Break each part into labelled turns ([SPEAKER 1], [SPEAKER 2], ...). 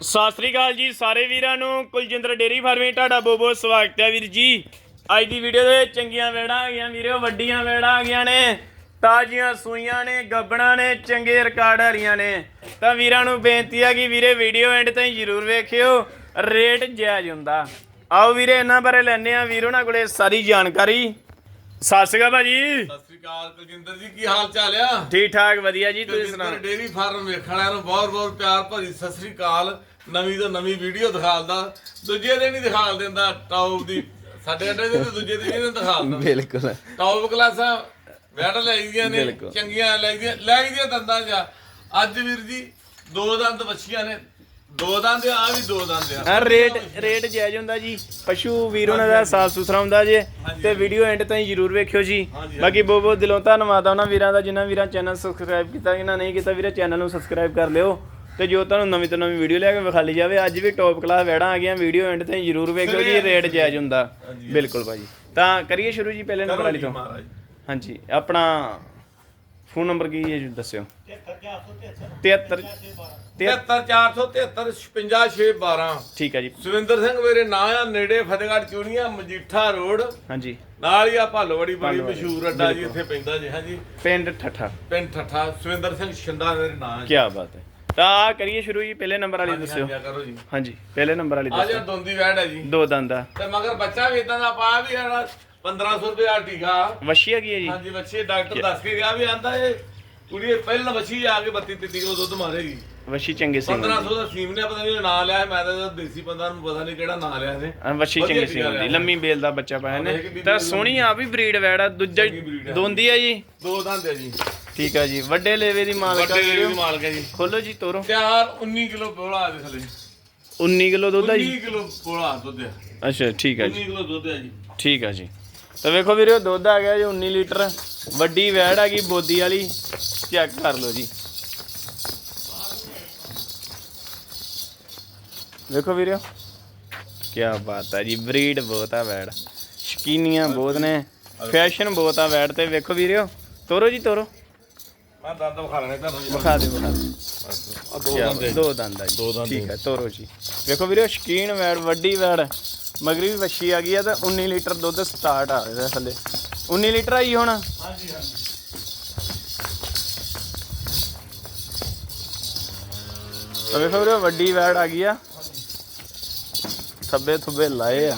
[SPEAKER 1] ਸਤਿ ਸ੍ਰੀ ਅਕਾਲ ਜੀ ਸਾਰੇ ਵੀਰਾਂ ਨੂੰ ਕੁਲਜਿੰਦਰ ਡੇਰੀ ਫਾਰਮੇ ਤੁਹਾਡਾ ਬਹੁਤ ਬਹੁਤ ਸਵਾਗਤ ਹੈ ਵੀਰ ਜੀ। ਅੱਜ ਦੀ ਵੀਡੀਓ ਦੇ ਵਿੱਚ ਚੰਗੀਆਂ ਵੇੜਾਂ ਆ ਗਈਆਂ ਵੀਰੋ ਵੱਡੀਆਂ ਵੇੜਾਂ ਆ ਗਈਆਂ ਨੇ ਤਾਜ਼ੀਆਂ ਸੂਈਆਂ ਨੇ ਗੱਬਣਾ ਨੇ ਚੰਗੇ ਰਿਕਾਰਡ ਹਰੀਆਂ ਨੇ। ਤਾਂ ਵੀਰਾਂ ਨੂੰ ਬੇਨਤੀ ਆ ਕਿ ਵੀਰੇ ਵੀਡੀਓ ਐਂਡ ਤਾਈਂ ਜ਼ਰੂਰ ਵੇਖਿਓ ਰੇਟ ਜਾਇਜ਼ ਹੁੰਦਾ। ਆਓ ਵੀਰੇ ਇਹਨਾਂ ਬਾਰੇ ਲੈਣੇ ਆ ਵੀਰੋ ਨਾਲ ਕੋਲੇ ਸਾਰੀ ਜਾਣਕਾਰੀ। ਸਤਿ ਸ੍ਰੀ ਅਕਾਲ ਭਾਜੀ।
[SPEAKER 2] ਸਤਿ ਸ੍ਰੀ ਅਕਾਲ ਕੁਲਜਿੰਦਰ ਜੀ ਕੀ ਹਾਲ ਚਾਲ ਆ?
[SPEAKER 1] ਠੀਕ ਠਾਕ ਵਧੀਆ ਜੀ ਤੁਸੀਂ ਸੁਣਾਓ?
[SPEAKER 2] ਡੇਰੀ ਫਾਰਮ ਵੇਖਣ ਵਾਲਿਆਂ ਨੂੰ ਬਹੁਤ ਬਹੁਤ ਪਿਆਰ ਭਰੀ ਸਤਿ ਸ੍ਰੀ ਅਕਾਲ। ਨਵੀਂ ਤੋਂ ਨਵੀਂ ਵੀਡੀਓ ਦਿਖਾਲਦਾ ਦੂਜੇ ਦਿਨ ਹੀ ਦਿਖਾਲ ਦਿੰਦਾ ਟੌਪ ਦੀ। ਸਾਡੇ ਅੱਡੇ ਦੇ ਦੂਜੇ ਦਿਨ ਹੀ ਦਿਖਾਲਦਾ।
[SPEAKER 1] ਬਿਲਕੁਲ।
[SPEAKER 2] ਟੌਪ ਕਲਾਸਾਂ ਵੈਟ ਲਾਈਆਂ ਨੇ
[SPEAKER 1] ਬਿਲਕੁਲ।
[SPEAKER 2] ਚੰਗੀਆਂ ਲਾਈਆਂ ਲਾਈਆਂ ਦੰਦਾਂ ਜਾ। ਅੱਜ ਵੀਰ ਜੀ ਦੋ ਦੰਦ ਵੱਛੀਆਂ ਨੇ। ਦੋ ਦੰਦ ਆ ਵੀ ਦੋ ਦੰਦ ਆ।
[SPEAKER 1] ਹਾਂ ਰੇਟ ਰੇਟ ਜਾਇਜ਼ ਹੁੰਦਾ ਜੀ। ਪਸ਼ੂ ਵੀਰ ਉਹਨਾਂ ਦਾ ਸਾਫ਼ ਸੁਥਰਾ ਹੁੰਦਾ ਜੇ। ਤੇ ਵੀਡੀਓ ਐਂਡ ਤਾਈਂ ਜਰੂਰ ਵੇਖਿਓ ਜੀ। ਬਾਕੀ ਬਹੁਤ ਬਹੁਤ ਦਿਲੋਂ ਧੰਨਵਾਦ ਆ ਉਹਨਾਂ ਵੀਰਾਂ ਦਾ ਜਿਨ੍ਹਾਂ ਵੀਰਾਂ ਚੈਨਲ ਸਬਸਕ੍ਰਾਈਬ ਕੀਤਾ ਜਿਨ੍ਹਾਂ ਨਹੀਂ ਕੀਤਾ ਵੀਰੇ ਚੈਨਲ ਨੂੰ ਸਬਸਕ੍ਰਾਈਬ ਕਰ ਲਿਓ। ਤੇ ਜੋ ਤੁਹਾਨੂੰ ਨਵੀਂ ਤੋਂ ਨਵੀਂ ਵੀਡੀਓ ਲੈ ਕੇ ਵਿਖਾਲੀ ਜਾਵੇ ਅੱਜ ਵੀ ਟੌਪ ਕਲਾਸ ਵੈੜਾਂ ਆ ਗਈਆਂ ਵੀਡੀਓ ਐਂਡ ਤਾਈਂ ਜਰੂਰ ਵੇਖਿਓ ਜੀ ਰੇਟ ਜਾਇਜ਼ ਹੁੰਦਾ। ਬਿਲਕੁਲ ਭਾਜੀ। ਤਾਂ ਕਰੀਏ ਸ਼ੁਰੂ ਜੀ ਪਹਿਲੇ ਨੰਬਰ ਵਾਲੀ ਤੋਂ। ਹਾਂਜੀ ਆਪਣਾ ਫੋਨ ਨੰਬਰ ਕੀ ਹੈ ਜੀ ਦੱਸਿਓ। 73
[SPEAKER 2] 73473
[SPEAKER 1] ਠੀਕ ਹੈ ਜੀ।
[SPEAKER 2] ਸੁਰਿੰਦਰ ਸਿੰਘ ਮੇਰੇ ਨਾਂ ਆ ਨੇੜੇ ਫਤਿਹਗੜ੍ਹ ਚੂੜੀਆਂ ਮਜੀਠਾ ਰੋਡ।
[SPEAKER 1] ਹਾਂਜੀ।
[SPEAKER 2] ਨਾਲ ਹੀ ਆ ਭਾਲੋਵਾੜੀ ਬੜੀ ਮਸ਼ਹੂਰ ਅੱਡਾ ਜੀ। ਇੱਥੇ ਪੈਂਦਾ ਜੀ ਹਾਂਜੀ।
[SPEAKER 1] ਪਿੰਡ ਠੱਠਾ।
[SPEAKER 2] ਪਿੰਡ ਠੱਠਾ ਸੁਰਿੰਦਰ ਸਿੰਘ ਛਿੰਦਾ ਮੇਰੇ ਨਾਂ
[SPEAKER 1] ਕੀ ਬਾਤ ਹੈ। ਤਾਂ ਆਹ ਕਰੀਏ ਸ਼ੁਰੂ ਜੀ ਪਹਿਲੇ ਨੰਬਰ ਵਾਲੀ ਦੱਸਿਓ।
[SPEAKER 2] ਹਾਂਜੀ, ਕਰੋ ਜੀ।
[SPEAKER 1] ਹਾਂਜੀ ਪਹਿਲੇ ਨੰਬਰ ਵਾਲੀ
[SPEAKER 2] ਆ ਜਿਹੜਾ
[SPEAKER 1] ਦੱਸਿਓ
[SPEAKER 2] ਦੋਂਦੀ ਵੈੜ ਹੈ ਜੀ।
[SPEAKER 1] ਦੋ ਦੰਦ ਆ।
[SPEAKER 2] ਤੇ ਮਗਰ ਬੱਚਾ ਵੀ ਇਦਾਂ ਦਾ ਪਾਇਆ ਵੀ ਜਿਹੜਾ 1500 ਰੁਪਏ ਦਾ ਟੀਕਾ।
[SPEAKER 1] ਵਸ਼ੀ ਹੈਗੀ ਹੈ ਜੀ?
[SPEAKER 2] ਹਾਂਜੀ ਬੱਚੇ ਡਾਕਟਰ ਦੱਸ ਕੇ ਗਿਆ ਵੀ ਆਂਦਾ ਇਹ ਕੁੜੀ ਪਹਿਲਾਂ ਬੱਚੀ ਆ ਕੇ 32 33 ਕਿਲੋ ਦੁੱਧ ਮਾਰੇਗੀ
[SPEAKER 1] ਵਸ਼ੀ ਚੰਗੇ ਸਿੰਘ
[SPEAKER 2] 1500 ਦਾ ਸੀਮ ਨੇ ਪਤਾ ਨਹੀਂ ਨਾਂ ਲਿਆ ਮੈਂ ਤਾਂ ਦੇਸੀ ਬੰਦਾ ਨੂੰ ਪਤਾ ਨਹੀਂ ਕਿਹੜਾ ਨਾਂ ਲਿਆ ਇਹਨੇ।
[SPEAKER 1] ਆ ਵਸ਼ੀ
[SPEAKER 2] ਵਧੀਆ
[SPEAKER 1] ਚੰਗੇ ਸਿੰਘ
[SPEAKER 2] ਆ
[SPEAKER 1] ਦੀ
[SPEAKER 2] ਯਾਰ।
[SPEAKER 1] ਲੰਮੀ ਬੇਲ ਦਾ ਬੱਚਾ ਪਾਇਆ ਨੇ ਤਾਂ ਸੋਹਣੀ ਆ ਵੀ ਬਰੀਡ ਵੈੜ ਆ ਦੂਜਾ
[SPEAKER 2] ਚੰਗੀ breed ਆ।
[SPEAKER 1] ਦੋਂਦੀ ਆ ਜੀ।
[SPEAKER 2] ਦੋ ਦੰਦ ਹੈ ਜੀ।
[SPEAKER 1] ਠੀਕ ਆ ਜੀ। ਵੱਡੇ ਲੇਵੇ ਦੀ ਮਾਲਕ ਆ
[SPEAKER 2] ਵੱਡੇ
[SPEAKER 1] ਵੀਡੀਓ।
[SPEAKER 2] ਦੀ ਮਾਲਕ ਹੈ ਜੀ।
[SPEAKER 1] ਖੋਲੋ ਜੀ ਤੋਰੋ।
[SPEAKER 2] ਤਿਆਰ 19 ਕਿਲੋ ਬੋਲਾ ਆ ਦੇ ਥਲੇ।
[SPEAKER 1] 19 ਕਿਲੋ ਦੁੱਧ ਆ ਜੀ?
[SPEAKER 2] 19 ਕਿਲੋ ਬੋਲਾ ਦੁੱਧ ਹੈ
[SPEAKER 1] ਅੱਛਾ ਠੀਕ ਆ ਜੀ।
[SPEAKER 2] 19 ਕਿਲੋ ਦੁੱਧ ਹੈ ਜੀ।
[SPEAKER 1] ਠੀਕ ਆ ਜੀ। ਤਾਂ ਵੇਖੋ ਵੀਰੋ ਦੁੱਧ ਆ ਗਿਆ ਜੀ 19 ਲੀਟਰ। ਵੱਡੀ ਵੈੜ ਆ ਗਈ ਬੋਦੀ ਵਾਲੀ। ਚੈੱਕ ਕਰ ਲਓ ਜੀ। ਵੇਖੋ ਵੀਰੋ ਕੀ ਬਾਤ ਆ ਜੀ। ਬਰੀਡ ਬਹੁਤ ਆ ਵੈੜ। ਸ਼ਕੀਨੀਆਂ ਬਹੁਤ ਨੇ। ਫੈਸ਼ਨ ਬਹੁਤ ਆ ਵੈੜ ਤੇ। ਵੇਖੋ ਵੀਰੋ। ਤੋਰੋ ਜੀ ਤੋਰੋ।
[SPEAKER 2] ਮੈਂ ਦੰਦ ਵਿਖਾ ਲੈਣੇ ਤੁਹਾਨੂੰ ਜੀ।
[SPEAKER 1] ਵਿਖਾ ਦਿਓ ਵਿਖਾ ਦਿਓ।
[SPEAKER 2] ਆ ਦੋ ਦੰਦ ਹੈ।
[SPEAKER 1] ਦੋ ਦੰਦ ਆ ਜੀ।
[SPEAKER 2] ਦੋ ਦੰਦ
[SPEAKER 1] ਠੀਕ
[SPEAKER 2] ਹੈ।
[SPEAKER 1] ਹੈ ਤੋਰੋ ਜੀ। ਵੇਖੋ ਵੀਰੋ ਸ਼ਕੀਨ ਵੈੜ ਵੱਡੀ ਵੈੜ। ਮਗਰੀ ਵੀ ਵੱਛੀ ਆ ਗਈ ਆ ਤਾਂ 19 ਲੀਟਰ ਦੁੱਧ ਸਟਾਰਟ ਆ ਇਹਦੇ ਥੱਲੇ। 19 ਲੀਟਰ ਆਈ ਹੁਣ?
[SPEAKER 2] ਹਾਂਜੀ ਹਾਂਜੀ।
[SPEAKER 1] ਤਾਂ ਵੇਖੋ ਵੀਰੋ ਵੱਡੀ ਵੈੜ ਆ ਗਈ ਆ। ਥੱਬੇ ਥੁੱਬੇ ਲਾਏ ਆ।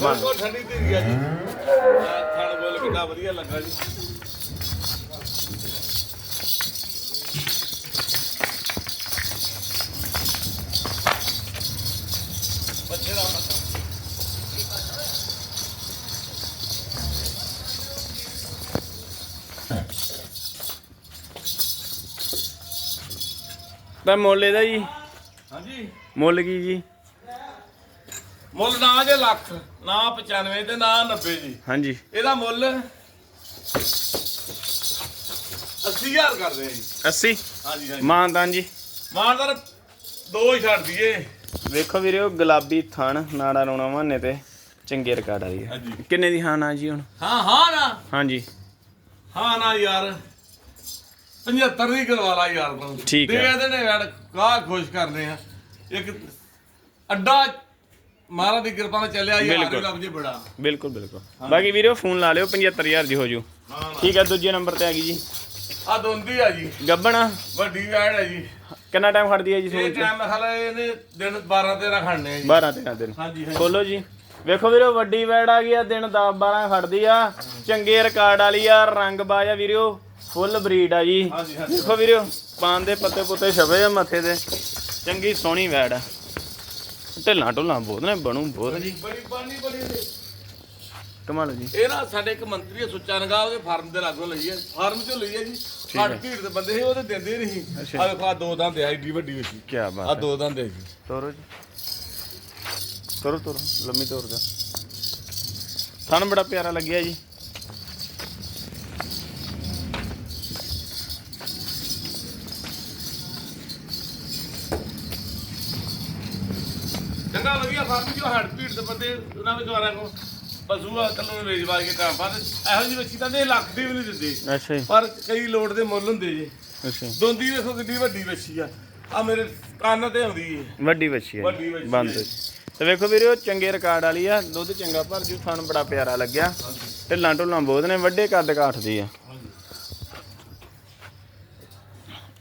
[SPEAKER 2] ਬਿਲਕੁਲ ਠੰਡੀ ਧੀਰੀ ਆ ਜੀ। ਆਹ ਥਣ ਬੋਲ ਕਿੰਨਾ ਵਧੀਆ ਲੱਗਾ ਜੀ। ਬੱਚੇ ਦਾ ਮੱਥਾ।
[SPEAKER 1] ਤਾਂ ਮੁੱਲ ਇਹਦਾ ਜੀ।
[SPEAKER 2] ਹਾਂਜੀ।
[SPEAKER 1] ਮੁੱਲ ਕੀ ਜੀ?
[SPEAKER 2] ਮੁੱਲ ਨਾ ਜੇ ਲੱਖ ਨਾ 95 ਤੇ ਨਾ 90 ਜੀ।
[SPEAKER 1] ਹਾਂਜੀ।
[SPEAKER 2] ਇਹਦਾ ਮੁੱਲ 80000 ਕਰਦੇ ਆ ਜੀ।
[SPEAKER 1] 80
[SPEAKER 2] ਹਾਂਜੀ ਹਾਂਜੀ।
[SPEAKER 1] ਮਾਨਦਾਨ ਜੀ।
[SPEAKER 2] ਮਾਨਦਾਰ ਦੋ ਹੀ ਛੱਡ ਦਈਏ।
[SPEAKER 1] ਵੇਖੋ ਵੀਰੋ ਗੁਲਾਬੀ ਥਣ ਨਾੜਾ ਰੋਣਾ ਮਾਨੇ ਤੇ ਚੰਗੇ ਰਿਕਾਰਡ ਆ ਰਹੀ ਹੈ
[SPEAKER 2] ਹਾਂਜੀ।
[SPEAKER 1] ਕਿੰਨੇ ਦੀ ਹਾਂ ਨਾ ਜੀ ਹੁਣ?
[SPEAKER 2] ਹਾਂ ਹਾਂ ਨਾ
[SPEAKER 1] ਹਾਂਜੀ।
[SPEAKER 2] ਹਾਂ ਨਾ ਯਾਰ। 75 ਦੀ ਕਰਵਾ ਲਾ ਯਾਰ ਤੂੰ
[SPEAKER 1] ਠੀਕ ਹੈ।
[SPEAKER 2] ਦੇ ਦੇਣੇ ਯਾਰ ਕਾ ਖੁਸ਼ ਕਰਨੇ ਆ। ਇੱਕ ਅੱਡਾ ਮਹਾਰਾਜ ਦੀ ਕਿਰਪਾ ਨਾਲ ਚੱਲਿਆ ਯਾਰ
[SPEAKER 1] ਬਿਲਕੁਲ।
[SPEAKER 2] ਹੀ ਲੱਭ ਜੇ ਬੜਾ।
[SPEAKER 1] ਬਿਲਕੁਲ ਬਿਲਕੁਲ। ਬਾਕੀ ਵੀਰੋ ਫੋਨ ਲਾ ਲਿਓ 75000 ਦੀ ਹੋ ਜੂ।
[SPEAKER 2] ਹਾਂ
[SPEAKER 1] ਠੀਕ ਹੈ ਦੂਜੇ ਨੰਬਰ ਤੇ ਆ ਗਈ ਜੀ।
[SPEAKER 2] ਆ ਦੋਂਦੀ ਆ ਜੀ।
[SPEAKER 1] ਗੱਬਣ
[SPEAKER 2] ਵੱਡੀ ਐਡ ਹੈ ਜੀ।
[SPEAKER 1] ਕਿੰਨਾ ਟਾਈਮ ਖੜਦੀ ਹੈ ਜੀ
[SPEAKER 2] ਇਹ ਟਾਈਮ ਖਾਲਾ ਇਹਨੇ ਦਿਨ 12 13 ਖੜਨੇ ਆ ਜੀ।
[SPEAKER 1] 12 13 ਦਿਨ।
[SPEAKER 2] ਹਾਂਜੀ ਹਾਂਜੀ।
[SPEAKER 1] ਖੋਲੋ ਜੀ। ਵੇਖੋ ਵੀਰੋ ਵੱਡੀ ਵੈੜ ਆ ਗਈ ਆ ਦਿਨ 10 12 ਖੜਦੀ ਆ। ਚੰਗੇ ਰਿਕਾਰਡ ਵਾਲੀ ਆ ਰੰਗ ਬਾਜ ਆ ਵੀਰੋ। ਫੁੱਲ ਬਰੀਡ ਆ ਜੀ।
[SPEAKER 2] ਹਾਂਜੀ ਹਾਂਜੀ।
[SPEAKER 1] ਦੇਖੋ ਵੀਰੋ ਪਾਨ ਦੇ ਪੱਤੇ ਪੁੱਤੇ ਛਵੇ ਆ ਮੱਥੇ ਤੇ। ਚੰਗੀ ਸੋਹਣੀ ਵੈੜ ਆ। ਢਿੱਲਾਂ ਢੁੱਲਾਂ ਬਹੁਤ ਨੇ ਬਣੂ ਬਹੁਤ। ਜੀ
[SPEAKER 2] ਬੜੀ ਪਾਣੀ ਬੜੀ ਇਹਦੇ।
[SPEAKER 1] ਕਮਾਲ ਜੀ।
[SPEAKER 2] ਇਹ ਨਾ ਸਾਡੇ ਇੱਕ ਮੰਤਰੀ ਆ ਸੁੱਚਾ ਨਗਾ ਉਹਦੇ ਫਾਰਮ ਦੇ ਲਾਗੋਂ ਲਈ ਹੈ। ਫਾਰਮ ਚੋਂ ਲਈ ਹੈ ਜੀ। ਹੱਟ ਭੀੜ ਦੇ ਬੰਦੇ ਸੀ ਉਹਦੇ ਦਿੰਦੇ ਨਹੀਂ। ਆ ਵੇਖੋ ਆ ਦੋ ਦੰਦ ਆ ਏਡੀ ਵੱਡੀ ਵਿੱਚ
[SPEAKER 1] ਕੀ
[SPEAKER 2] ਆ
[SPEAKER 1] ਬਾਤ ਹੈ।
[SPEAKER 2] ਦੋ ਦੰਦ ਹੈ ਜੀ।
[SPEAKER 1] ਤੋਰੋ ਜੀ। ਤੋਰੋ ਤੋਰੋ। ਲੰਮੀ ਤੋਰ ਜਾ। ਥਣ ਬੜਾ ਪਿਆਰਾ ਲੱਗਿਆ ਜੀ।
[SPEAKER 2] ਚੰਗਾ ਵਧੀਆ ਫਾਰਮ ਜੋ ਹੱਟ ਭੀੜ ਦੇ ਬੰਦੇ ਉਹਨਾਂ ਵਿੱਚ ਵਾਰਿਆ ਕੋ ਪਸ਼ੂ ਆ ਕੱਲੋਂ ਨੂੰ ਵੇਚ ਵਾਜ ਕੇ ਟਾਈਮ ਪਰ ਇਹੋ ਜਿਹੀ ਬੱਚੀ ਤਾਂ ਦੇ ਲੱਖ ਦੀ ਵੀ ਨਹੀਂ ਦਿੰਦੇ।
[SPEAKER 1] ਅੱਛਾ ਜੀ।
[SPEAKER 2] ਪਰ ਕਈ ਲੋੜ ਦੇ ਮੁੱਲ ਹੁੰਦੇ ਜੇ।
[SPEAKER 1] ਅੱਛਾ
[SPEAKER 2] ਦੋਂਦੀ ਵੇਖੋ ਕਿੰਨੀ ਵੱਡੀ ਬੱਚੀ ਆ। ਆ ਮੇਰੇ ਕੰਨ ਤੇ ਆਉਂਦੀ ਏ।
[SPEAKER 1] ਵੱਡੀ ਬੱਚੀ
[SPEAKER 2] ਵੱਡੀ ਵੱਛੀ
[SPEAKER 1] ਬੰਦ। ਤੇ ਵੇਖੋ ਵੀਰੇ ਉਹ ਚੰਗੇ ਰਿਕਾਰਡ ਵਾਲੀ ਆ। ਦੁੱਧ ਚੰਗਾ ਭਰ ਜੂ ਥਣ ਬੜਾ ਪਿਆਰਾ ਲੱਗਿਆ। ਢਿੱਲਾਂ ਢੁੱਲਾਂ ਬਹੁਤ ਨੇ ਵੱਡੇ ਕੱਦ ਕਾਠ ਦੀ ਆ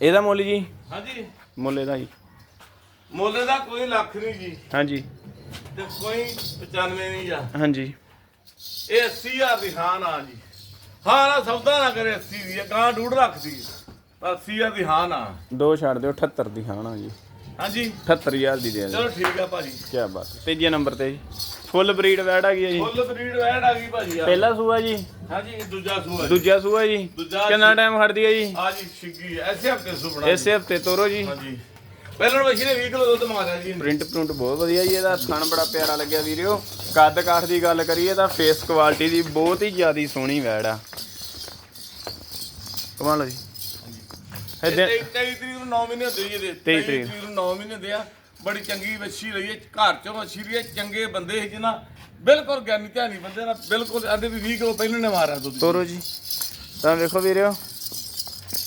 [SPEAKER 1] ਇਹਦਾ ਮੁੱਲ ਜੀ?
[SPEAKER 2] ਹਾਂਜੀ।
[SPEAKER 1] ਮੁੱਲ ਇਹਦਾ ਜੀ।
[SPEAKER 2] ਮੁੱਲ ਦਾ ਕੋਈ ਲੱਖ ਨਹੀਂ ਜੀ।
[SPEAKER 1] ਹਾਂਜੀ।
[SPEAKER 2] ਤੇ ਕੋਈ 95 ਨਹੀਂ ਆ।
[SPEAKER 1] ਹਾਂਜੀ।
[SPEAKER 2] ਇਹ 80000 ਦੀ ਹਾਂ ਨਾ ਜੀ। ਹਾਂ ਨਾ ਸੌਦਾ ਨਾ ਕਰੇ 80 ਦੀ ਗਾਂ ਡੂਢ ਰੱਖਦੀ ਪਰ 80000 ਦੀ ਹਾਂ ਨਾ।
[SPEAKER 1] ਦੋ ਛੱਡ ਦਿਓ 78 ਦੀ ਹਾਂ ਨਾ ਜੀ।
[SPEAKER 2] ਹਾਂਜੀ।
[SPEAKER 1] 78000 ਦੀ ਦੇ ਦੇ
[SPEAKER 2] ਚਲੋ ਠੀਕ ਆ ਭਾਜੀ।
[SPEAKER 1] ਕੀ ਬਾਤ। ਤੀਜੇ ਨੰਬਰ ਤੇ ਜੀ। ਫੁੱਲ ਬਰੀਡ ਵੈੜ ਆ ਗਈ ਹੈ ਜੀ।
[SPEAKER 2] ਫੁੱਲ ਬਰੀਡ ਵੈਡ ਆ ਗਈ ਭਾਜੀ ਆ।
[SPEAKER 1] ਪਹਿਲਾ ਸੂਆ ਜੀ।
[SPEAKER 2] ਹਾਂਜੀ ਦੂਜਾ ਸੂਆ ਜੀ।
[SPEAKER 1] ਦੂਜਾ ਸੂਆ ਜੀ।
[SPEAKER 2] ਦੂਜਾ
[SPEAKER 1] ਕਿੰਨਾ ਟਾਈਮ ਖੜਦੀ ਹੈ ਜੀ?
[SPEAKER 2] ਆ ਜੀ ਛਿੱਗੀ ਐਸੇ ਹਫ਼ਤੇ ਸੁਪਣਾ
[SPEAKER 1] ਇਸੇ ਹਫ਼ਤੇ ਤੋਰੋ ਜੀ।
[SPEAKER 2] ਹਾਂਜੀ। ਪਹਿਲਾਂ ਮਸ਼ੀਨ ਨੇ 20 ਕਿਲੋ ਦੁੱਧ ਮਾਰਿਆ ਜੀ
[SPEAKER 1] ਪ੍ਰਿੰਟ ਪ੍ਰਿੰਟ ਬਹੁਤ ਵਧੀਆ ਜੀ ਇਹਦਾ ਥਣ ਬੜਾ ਪਿਆਰਾ ਲੱਗਿਆ ਵੀਰਿਓ। ਕੱਦ ਕਾਠ ਦੀ ਗੱਲ ਕਰੀਏ ਤਾਂ ਫੇਸ ਕੁਆਲਿਟੀ ਦੀ ਬਹੁਤ ਹੀ ਜ਼ਿਆਦੀ ਸੋਹਣੀ ਵੈੜ ਆ। ਕਮਾਲ ਜੀ। ਇਹਦੇ
[SPEAKER 2] 23 ਤਰੀਕ ਨੂੰ 9 ਮਹੀਨੇ ਹੁੰਦੇ ਜੀ ਇਹਦੇ।
[SPEAKER 1] 23 ਤਰੀਕ।
[SPEAKER 2] ਨੂੰ 9 ਮਹੀਨੇ ਹੁੰਦੇ ਆ। ਬੜੀ ਚੰਗੀ ਵੱਛੀ ਲਈ ਹੈ ਘਰ ਚੋਂ ਵੱਛੀ ਲਈ ਹੈ ਚੰਗੇ ਬੰਦੇ ਸੀ ਜਿਹਨਾਂ ਬਿਲਕੁਲ ਗਿਆਨੀ ਧਿਆਨੀ ਬੰਦੇ ਨਾਲ ਬਿਲਕੁਲ ਆਂਦੇ ਵੀ 20 ਕਿਲੋ ਪਹਿਲਾਂ ਨੇ ਮਾਰਿਆ ਦੁੱਧ
[SPEAKER 1] ਤੋਰੋ ਜੀ। ਤਾਂ ਵੇਖੋ ਵੀਰਿਓ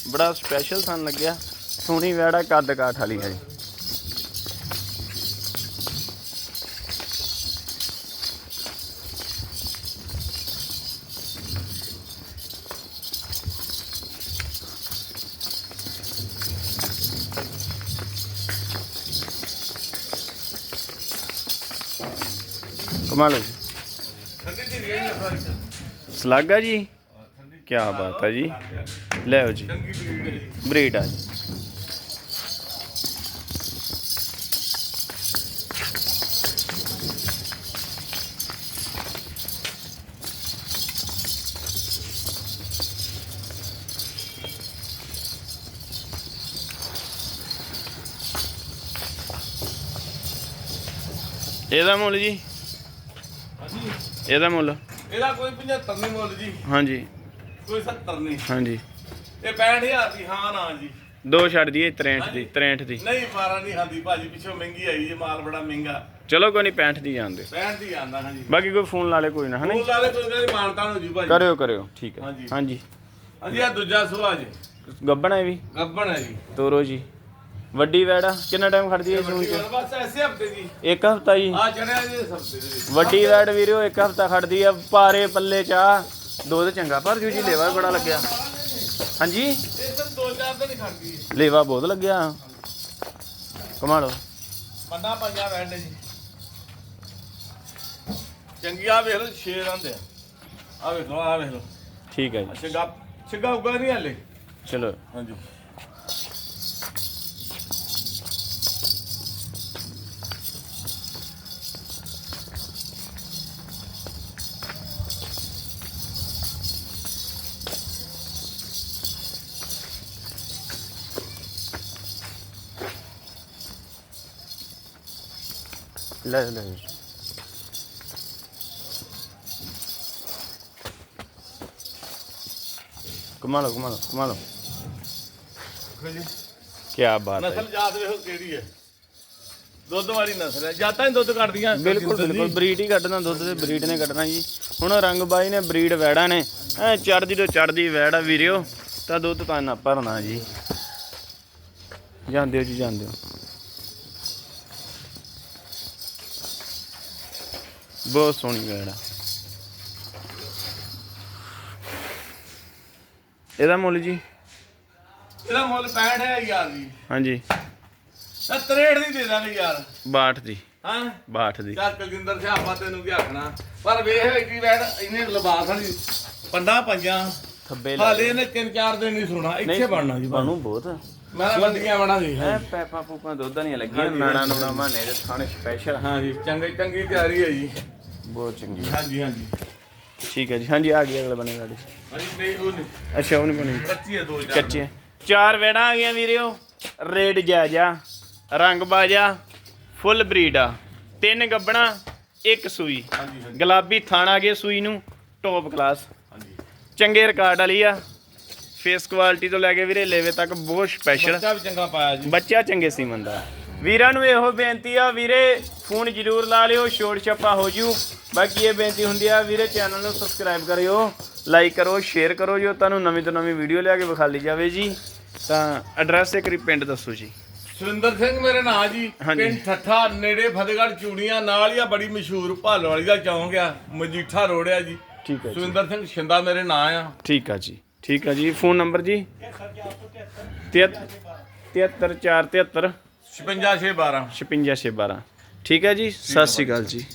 [SPEAKER 1] ਬੜਾ ਸਪੈਸ਼ਲ ਥਣ ਲੱਗਿਆ। ਸੋਹਣੀ ਵੈੜ ਕੱਦ ਕਾਠ ਵਾਲੀ ਹੈ ਜੀ। ਕਮਾਲ ਜੀ
[SPEAKER 2] ਠੰਡੀ ਜੀ। ਸਾਰੀ
[SPEAKER 1] ਸਲਾਗਾ ਜੀ? ਕੀ ਬਾਤ ਹੈ ਜੀ। ਲੈ ਜੀ
[SPEAKER 2] ਚੰਗੀ ਜੀ।
[SPEAKER 1] ਬਰੀਡ ਆ ਜੀ। ਇਹਦਾ ਮੁੱਲ ਜੀ।
[SPEAKER 2] ਹਾਂਜੀ।
[SPEAKER 1] ਇਹਦਾ ਮੁੱਲ।
[SPEAKER 2] ਇਹਦਾ ਕੋਈ 75 ਨਹੀਂ ਮੁੱਲ ਜੀ।
[SPEAKER 1] ਹਾਂਜੀ।
[SPEAKER 2] ਕੋਈ 70 ਨਹੀਂ।
[SPEAKER 1] ਹਾਂਜੀ।
[SPEAKER 2] ਇਹ 65000 ਦੀ ਹਾਂ ਨਾ ਜੀ।
[SPEAKER 1] ਦੋ ਛੱਡ ਦਈਏ 63 ਦੀ 63 ਦੀ।
[SPEAKER 2] ਨਹੀਂ 12 ਨਹੀਂ ਖਾਂਦੀ ਭਾਜੀ ਪਿੱਛੋਂ ਮਹਿੰਗੀ ਆਈ ਜੀ ਮਾਲ ਬੜਾ ਮਹਿੰਗਾ।
[SPEAKER 1] ਚਲੋ ਕੋਈ ਨਹੀਂ 65 ਦੀ ਜਾਂਦੇ
[SPEAKER 2] 65 ਦੀ ਆਂਦਾ ਹਾਂਜੀ।
[SPEAKER 1] ਬਾਕੀ ਕੋਈ ਫੋਨ ਲਾ ਲੇ ਕੋਈ ਨਾ ਹਨਾ
[SPEAKER 2] ਉਹ ਲਾਲੇ ਕੋਈ ਕਹਿੰਦੇ ਮਾਨਤਾ ਹੋ ਜੀ ਭਾਜੀ।
[SPEAKER 1] ਕਰਿਓ ਕਰਿਓ ਠੀਕ ਹੈ।
[SPEAKER 2] ਹਾਂਜੀ।
[SPEAKER 1] ਹਾਂਜੀ।
[SPEAKER 2] ਹਾਂਜੀ ਆ ਦੂਜਾ ਸੁਆ ਜੀ।
[SPEAKER 1] ਗੱਬਣ ਹੈ ਵੀ?
[SPEAKER 2] ਗੱਬਣ ਹੈ ਜੀ।
[SPEAKER 1] ਤੋਰੋ ਜੀ। ਵੱਡੀ ਵੈੜਾ ਕਿੰਨਾ ਟਾਈਮ ਖੜਦੀ ਹੈ ਜੂਨ ਚ?
[SPEAKER 2] ਬਸ ਐਸੇ ਹਫ਼ਤੇ ਜੀ
[SPEAKER 1] ਇੱਕ ਹਫਤਾ ਜੀ।
[SPEAKER 2] ਆ ਚੜਿਆ ਜੀ ਹਫ਼ਤੇ ਵਿੱਚ।
[SPEAKER 1] ਵੱਡੀ ਵੈੜ ਵੀਰਿਓ ਇੱਕ ਹਫਤਾ ਖੜਦੀ ਆ। ਪਾਰੇ ਪੱਲੇ ਚਾ ਦੁੱਧ ਚੰਗਾ ਪਰ ਜੂ ਜੀ ਲੇਵਾ ਵੀ ਬੜਾ ਲੱਗਿਆ। ਹਾਂਜੀ?
[SPEAKER 2] ਇਹ ਤਾਂ ਦੋ ਚਾਰ ਦਿਨ ਹੀ ਖੜਦੀ ਹੈ।
[SPEAKER 1] ਲੇਵਾ ਬਹੁਤ ਲੱਗਿਆ। ਕਮਾਲੋ
[SPEAKER 2] ਬੰਦਾ ਪੰਜਾ ਵੈਂਡ ਜੀ। ਚੰਗੀ ਆ ਵੇਖ ਲਓ ਸ਼ੇਰ ਆਂਦੇ ਆ। ਆ ਵੇਖ ਲਓ ਆ ਵੇਖ ਲਓ।
[SPEAKER 1] ਠੀਕ ਹੈ ਜੀ।
[SPEAKER 2] ਛਿੱਗਾ ਛਿੱਗਾ ਉਗਾ ਨਹੀਂ ਹਲੇ।
[SPEAKER 1] ਚਲੋ।
[SPEAKER 2] ਹਾਂਜੀ।
[SPEAKER 1] ਲੈ ਲੈ। ਕਮਾਲੋ ਕਮਾਲੋ ਕਮਾਲੋ
[SPEAKER 2] ਜੀ।
[SPEAKER 1] ਕੀ ਬਾਤ ਹੈ
[SPEAKER 2] ਨਸਲ ਜਾਤ ਵੇਖੋ ਕਿਹੜੀ ਹੈ। ਦੁੱਧ ਵਾਲੀ ਨਸਲ ਹੈ। ਜਾਤਾਂ ਹੀ ਦੁੱਧ ਕੱਢਦੀਆਂ
[SPEAKER 1] ਬਿਲਕੁਲ ਬਿਲਕੁਲ। ਬਰੀਡ ਹੀ ਕੱਢਣਾ ਦੁੱਧ ਤੇ ਬਰੀਡ ਨੇ ਕੱਢਣਾ ਜੀ। ਹੁਣ ਰੰਗ ਬਾਈ ਨੇ ਬਰੀਡ ਵੈੜਾ ਨੇ। ਐ ਚੜਦੀ ਤੋਂ ਚੜਦੀ ਵੈੜਾ ਵੀਰਿਓ। ਤਾਂ ਦੁੱਧ ਤਾਂ ਨਾ ਭਰਨਾ ਜੀ। ਜਾਂਦੇ ਹੋ ਜੀ ਜਾਂਦੇ ਹੋ। ਬਹੁਤ ਸੋਹਣੀ ਵੈੜਾ ਇਹਦਾ ਮੁੱਲ ਜੀ?
[SPEAKER 2] ਇਹਦਾ ਮੁੱਲ 65 ਹੈ ਯਾਰ ਜੀ।
[SPEAKER 1] ਹਾਂਜੀ।
[SPEAKER 2] ਤਾਂ 63 ਦੀ ਦੇ ਦਾਂਗੇ ਯਾਰ।
[SPEAKER 1] 62 ਦੀ।
[SPEAKER 2] ਹਾਂ?
[SPEAKER 1] 62 ਦੀ।
[SPEAKER 2] ਚੱਲ ਕੁਲਜਿੰਦਰ ਸਿੰਘ ਆਪਾਂ ਤੈਨੂੰ ਕੀ ਆਖਣਾ? ਪਰ ਵੇਖ ਕੀ ਵੈੜ ਇਹਨੇ ਲਿਬਾਸ ਵਾਲੀ ਪੰਡਾ ਪੰਜਾਂ
[SPEAKER 1] ਥੱਬੇ
[SPEAKER 2] ਹਾਲੇ ਇਹਨੇ ਤਿੰਨ ਚਾਰ ਦਿਨ ਨਹੀਂ ਸੁਣਾ ਇੱਥੇ ਬਣਨਾ ਜੀ
[SPEAKER 1] ਬਣੂ ਬਹੁਤ।
[SPEAKER 2] ਮੈਂ ਵੱਡੀਆਂ ਬਣਾ ਦੇ
[SPEAKER 1] ਐ ਪੈਪਾ ਪੂਪਾ ਦੁੱਧ ਨਹੀਂ ਲੱਗੀਆਂ ਨਾਣਾ ਨੂਣਾ ਮਾਨੇ ਦੇ ਥਾਣੇ ਸਪੈਸ਼ਲ
[SPEAKER 2] ਹਾਂ ਜੀ ਚੰਗੀ ਚੰਗੀ ਤਿਆਰੀ ਹੈ ਜੀ।
[SPEAKER 1] ਬਹੁਤ ਚੰਗੀ
[SPEAKER 2] ਹਾਂਜੀ ਹਾਂਜੀ।
[SPEAKER 1] ਠੀਕ ਹੈ ਜੀ। ਹਾਂਜੀ ਆ ਗਈ ਅਗਲੇ ਬੰਨੇ ਗਾੜੀ।
[SPEAKER 2] ਹਾਂਜੀ ਨਹੀਂ ਉਹ ਨਹੀਂ।
[SPEAKER 1] ਅੱਛਾ ਉਹ ਨਹੀਂ ਬਣੀ।
[SPEAKER 2] ਕੱਚੀ ਹੈ ਦੋ ਚਾਰ।
[SPEAKER 1] ਕੱਚੇ ਚਾਰ ਵੇੜਾਂ ਆ ਗਈਆਂ ਵੀਰਿਓ। ਰੇਡ ਜਾਇਜਾ ਰੰਗ ਬਾਜਾ ਫੁੱਲ ਬਰੀਡ। ਆ ਤਿੰਨ ਗੱਬਣਾ ਇੱਕ ਸੂਈ।
[SPEAKER 2] ਹਾਂਜੀ ਹਾਂਜੀ।
[SPEAKER 1] ਗੁਲਾਬੀ ਥਾਣਾ ਗਏ ਸੂਈ ਨੂੰ ਟੌਪ ਕਲਾਸ
[SPEAKER 2] ਹਾਂਜੀ।
[SPEAKER 1] ਚੰਗੇ ਰਿਕਾਰਡ ਵਾਲੀ ਆ। ਫੇਸ ਕੁਆਲਿਟੀ ਤੋਂ ਲੈ ਕੇ ਵੀਰੇ ਲੇਵੇ ਤੱਕ ਬਹੁਤ ਸਪੈਸ਼ਲ
[SPEAKER 2] ਬੱਚਾ ਵੀ ਚੰਗਾ ਪਾਇਆ ਜੀ।
[SPEAKER 1] ਬੱਚਾ ਚੰਗੇ ਸੀਮਨ ਦਾ ਵੀਰਾਂ ਨੂੰ ਇਹੋ ਬੇਨਤੀ ਆ ਵੀਰੇ ਫੋਨ ਜ਼ਰੂਰ ਲਾ ਲਿਓ ਛੋੜ ਛੱਪਾ ਹੋ ਜੂ। ਬਾਕੀ ਇਹ ਬੇਨਤੀ ਹੁੰਦੀ ਆ ਵੀਰੇ ਚੈਨਲ ਨੂੰ ਸਬਸਕ੍ਰਾਈਬ ਕਰਿਓ ਲਾਈਕ ਕਰੋ ਸ਼ੇਅਰ ਕਰੋ ਜੋ ਤੁਹਾਨੂੰ ਨਵੀਂ ਤੋਂ ਨਵੀਂ ਵੀਡੀਓ ਲਿਆ ਕੇ ਵਿਖਾਲੀ ਜਾਵੇ ਜੀ। ਤਾਂ ਐਡਰੈਸ ਇੱਕ ਵਾਰੀ ਪਿੰਡ ਦੱਸੋ ਜੀ।
[SPEAKER 2] ਸੁਰਿੰਦਰ ਸਿੰਘ ਮੇਰੇ ਨਾਂ ਜੀ।
[SPEAKER 1] ਹਾਂਜੀ।
[SPEAKER 2] ਪਿੰਡ ਠੱਠਾ ਨੇੜੇ ਫਤਿਹਗੜ੍ਹ ਚੂੜੀਆਂ ਨਾਲ ਹੀ ਆ ਬੜੀ ਮਸ਼ਹੂਰ ਭਾਲੋ ਵਾਲੀ ਦਾ ਚੌਂਕ ਆ ਮਜੀਠਾ ਰੋਡ ਆ ਜੀ।
[SPEAKER 1] ਠੀਕ ਹੈ ਜੀ।
[SPEAKER 2] ਸੁਰਿੰਦਰ ਸਿੰਘ ਛਿੰਦਾ ਮੇਰੇ ਨਾਂ ਆ।
[SPEAKER 1] ਠੀਕ ਆ ਜੀ ਠੀਕ ਆ ਜੀ। ਫੋਨ ਨੰਬਰ ਜੀ? 73473
[SPEAKER 2] 5612
[SPEAKER 1] 5612 ਠੀਕ ਹੈ ਜੀ। ਸਤਿ ਸ਼੍ਰੀ ਅਕਾਲ
[SPEAKER 2] ਜੀ।